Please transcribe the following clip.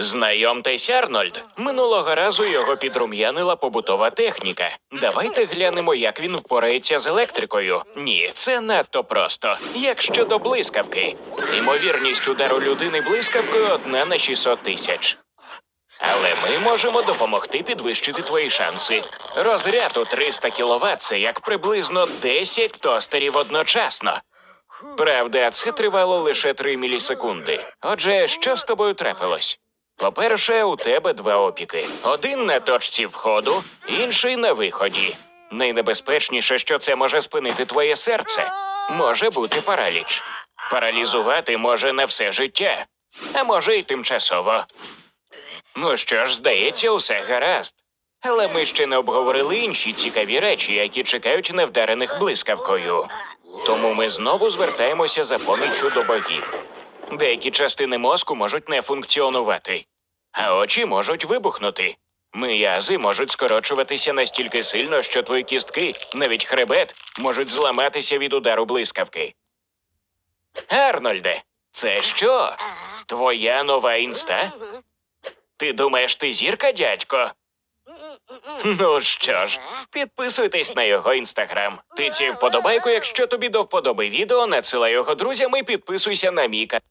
Знайомтесь, Арнольд. Минулого разу його підрум'янила побутова техніка. Давайте глянемо, як він впорається з електрикою. Ні, це надто просто. Як щодо блискавки, ймовірність удару людини блискавкою одна на 600 тисяч. Але ми можемо допомогти підвищити твої шанси. Розряд у 300 кВт – це як приблизно 10 тостерів одночасно. Правда, це тривало лише 3 мілісекунди. Отже, що з тобою трапилось? По-перше, у тебе два опіки: один на точці входу, інший на виході. Найнебезпечніше, що це може спинити твоє серце, може бути параліч. Паралізувати може на все життя, а може й тимчасово. Ну що ж, здається, усе гаразд. Але ми ще не обговорили інші цікаві речі, які чекають невдарених блискавкою. Тому ми знову звертаємося за поміччю до богів. Деякі частини мозку можуть не функціонувати, а очі можуть вибухнути. М'язи можуть скорочуватися настільки сильно, що твої кістки, навіть хребет, можуть зламатися від удару блискавки. Арнольде, це що? Твоя нова інста? Ти думаєш, ти зірка, дядько? Ну що ж, підписуйтесь на його інстаграм. Ти ці вподобайку, якщо тобі до вподоби відео, надсилай його друзям і підписуйся на мій канал.